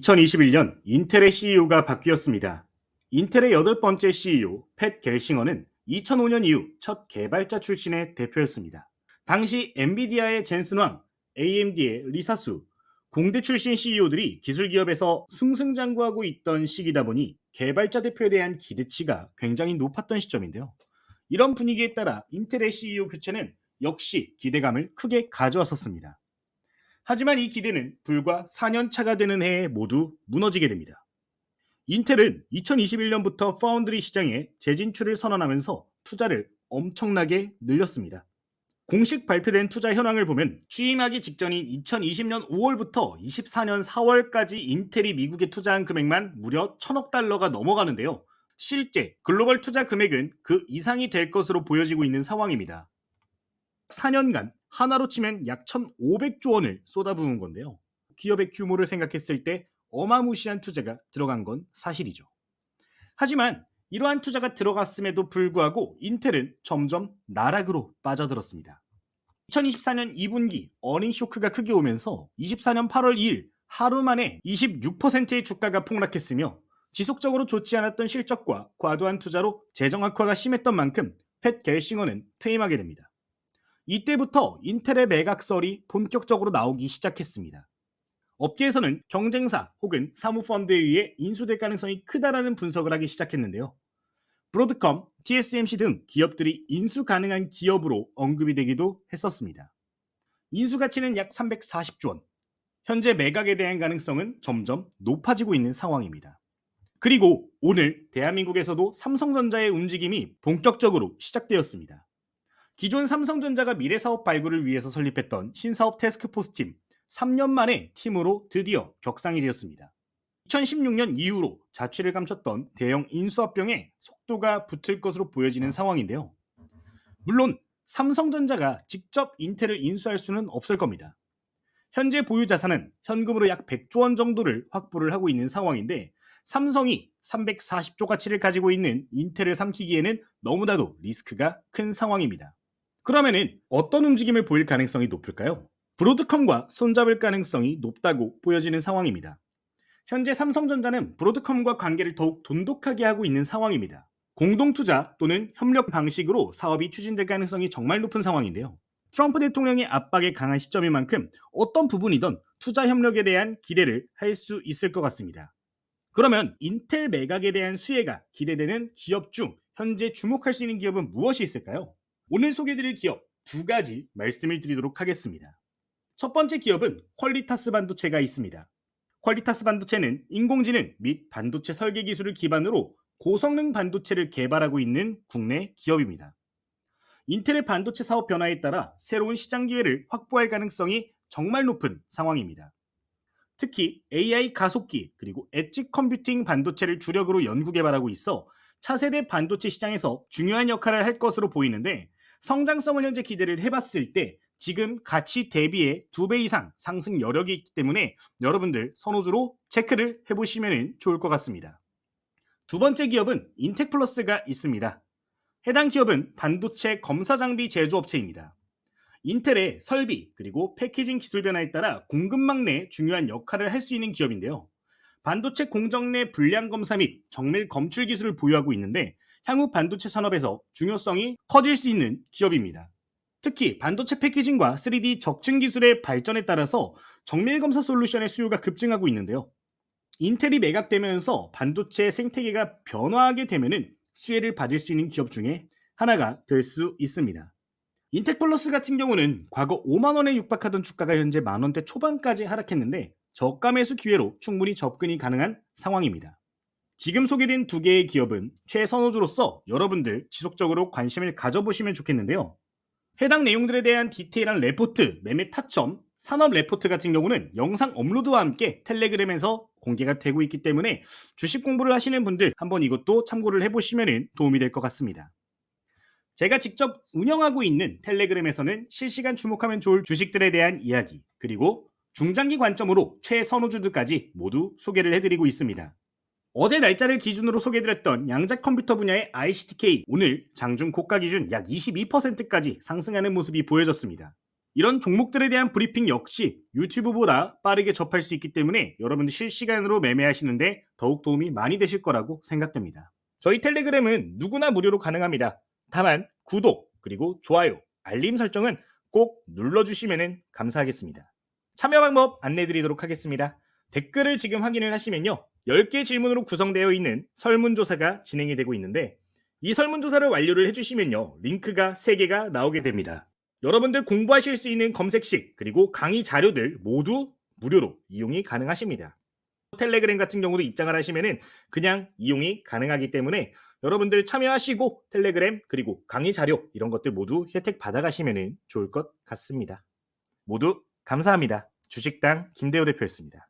2021년 인텔의 CEO가 바뀌었습니다. 인텔의 여덟 번째 CEO 팻 겔싱어는 2005년 이후 첫 개발자 출신의 대표였습니다. 당시 엔비디아의 젠슨 왕, AMD의 리사수, 공대 출신 CEO들이 기술 기업에서 승승장구하고 있던 시기다 보니 개발자 대표에 대한 기대치가 굉장히 높았던 시점인데요. 이런 분위기에 따라 인텔의 CEO 교체는 역시 기대감을 크게 가져왔었습니다. 하지만 이 기대는 불과 4년 차가 되는 해에 모두 무너지게 됩니다. 인텔은 2021년부터 파운드리 시장에 재진출을 선언하면서 투자를 엄청나게 늘렸습니다. 공식 발표된 투자 현황을 보면 취임하기 직전인 2020년 5월부터 24년 4월까지 인텔이 미국에 투자한 금액만 무려 1000억 달러가 넘어가는데요. 실제 글로벌 투자 금액은 그 이상이 될 것으로 보여지고 있는 상황입니다. 4년간 하나로 치면 약 1,500조 원을 쏟아부은 건데요. 기업의 규모를 생각했을 때 어마무시한 투자가 들어간 건 사실이죠. 하지만 이러한 투자가 들어갔음에도 불구하고 인텔은 점점 나락으로 빠져들었습니다. 2024년 2분기 어닝 쇼크가 크게 오면서 24년 8월 2일 하루 만에 26%의 주가가 폭락했으며 지속적으로 좋지 않았던 실적과 과도한 투자로 재정 악화가 심했던 만큼 팻 겔싱어는 퇴임하게 됩니다. 이때부터 인텔의 매각설이 본격적으로 나오기 시작했습니다. 업계에서는 경쟁사 혹은 사모펀드에 의해 인수될 가능성이 크다라는 분석을 하기 시작했는데요. 브로드컴, TSMC 등 기업들이 인수 가능한 기업으로 언급이 되기도 했었습니다. 인수 가치는 약 340조 원. 현재 매각에 대한 가능성은 점점 높아지고 있는 상황입니다. 그리고 오늘 대한민국에서도 삼성전자의 움직임이 본격적으로 시작되었습니다. 기존 삼성전자가 미래 사업 발굴을 위해서 설립했던 신사업 테스크포스 팀 3년 만에 팀으로 드디어 격상이 되었습니다. 2016년 이후로 자취를 감췄던 대형 인수합병에 속도가 붙을 것으로 보여지는 상황인데요. 물론 삼성전자가 직접 인텔을 인수할 수는 없을 겁니다. 현재 보유 자산은 현금으로 약 100조 원 정도를 확보를 하고 있는 상황인데 삼성이 340조 가치를 가지고 있는 인텔을 삼키기에는 너무나도 리스크가 큰 상황입니다. 그러면은 어떤 움직임을 보일 가능성이 높을까요? 브로드컴과 손잡을 가능성이 높다고 보여지는 상황입니다. 현재 삼성전자는 브로드컴과 관계를 더욱 돈독하게 하고 있는 상황입니다. 공동투자 또는 협력 방식으로 사업이 추진될 가능성이 정말 높은 상황인데요. 트럼프 대통령의 압박에 강한 시점인 만큼 어떤 부분이든 투자 협력에 대한 기대를 할 수 있을 것 같습니다. 그러면 인텔 매각에 대한 수혜가 기대되는 기업 중 현재 주목할 수 있는 기업은 무엇이 있을까요? 오늘 소개드릴 기업 두 가지 말씀을 드리도록 하겠습니다. 첫 번째 기업은 퀄리타스 반도체가 있습니다. 퀄리타스 반도체는 인공지능 및 반도체 설계 기술을 기반으로 고성능 반도체를 개발하고 있는 국내 기업입니다. 인텔의 반도체 사업 변화에 따라 새로운 시장 기회를 확보할 가능성이 정말 높은 상황입니다. 특히 AI 가속기 그리고 엣지 컴퓨팅 반도체를 주력으로 연구 개발하고 있어 차세대 반도체 시장에서 중요한 역할을 할 것으로 보이는데 성장성을 현재 기대를 해봤을 때 지금 가치 대비에 두 배 이상 상승 여력이 있기 때문에 여러분들 선호주로 체크를 해보시면 좋을 것 같습니다. 두 번째 기업은 인텍플러스가 있습니다. 해당 기업은 반도체 검사 장비 제조업체입니다. 인텔의 설비 그리고 패키징 기술 변화에 따라 공급망 내 중요한 역할을 할 수 있는 기업인데요. 반도체 공정 내 불량 검사 및 정밀 검출 기술을 보유하고 있는데 향후 반도체 산업에서 중요성이 커질 수 있는 기업입니다. 특히 반도체 패키징과 3D 적층 기술의 발전에 따라서 정밀 검사 솔루션의 수요가 급증하고 있는데요. 인텔이 매각되면서 반도체 생태계가 변화하게 되면은 수혜를 받을 수 있는 기업 중에 하나가 될 수 있습니다. 인텍플러스 같은 경우는 과거 5만 원에 육박하던 주가가 현재 만 원대 초반까지 하락했는데 저가 매수 기회로 충분히 접근이 가능한 상황입니다. 지금 소개된 두 개의 기업은 최선호주로서 여러분들 지속적으로 관심을 가져보시면 좋겠는데요. 해당 내용들에 대한 디테일한 레포트, 매매 타점, 산업 레포트 같은 경우는 영상 업로드와 함께 텔레그램에서 공개가 되고 있기 때문에 주식 공부를 하시는 분들 한번 이것도 참고를 해보시면 도움이 될 것 같습니다. 제가 직접 운영하고 있는 텔레그램에서는 실시간 주목하면 좋을 주식들에 대한 이야기, 그리고 중장기 관점으로 최선호주들까지 모두 소개를 해드리고 있습니다. 어제 날짜를 기준으로 소개드렸던 양자 컴퓨터 분야의 ICTK 오늘 장중 고가 기준 약 22%까지 상승하는 모습이 보여졌습니다. 이런 종목들에 대한 브리핑 역시 유튜브보다 빠르게 접할 수 있기 때문에 여러분들 실시간으로 매매하시는데 더욱 도움이 많이 되실 거라고 생각됩니다. 저희 텔레그램은 누구나 무료로 가능합니다. 다만 구독 그리고 좋아요, 알림 설정은 꼭 눌러주시면 감사하겠습니다. 참여 방법 안내드리도록 하겠습니다. 댓글을 지금 확인을 하시면요. 10개 질문으로 구성되어 있는 설문조사가 진행이 되고 있는데 이 설문조사를 완료를 해주시면요. 링크가 3개가 나오게 됩니다. 여러분들 공부하실 수 있는 검색식 그리고 강의 자료들 모두 무료로 이용이 가능하십니다. 텔레그램 같은 경우도 입장을 하시면은 그냥 이용이 가능하기 때문에 여러분들 참여하시고 텔레그램 그리고 강의 자료 이런 것들 모두 혜택 받아가시면 좋을 것 같습니다. 모두 감사합니다. 주식당 김대호 대표였습니다.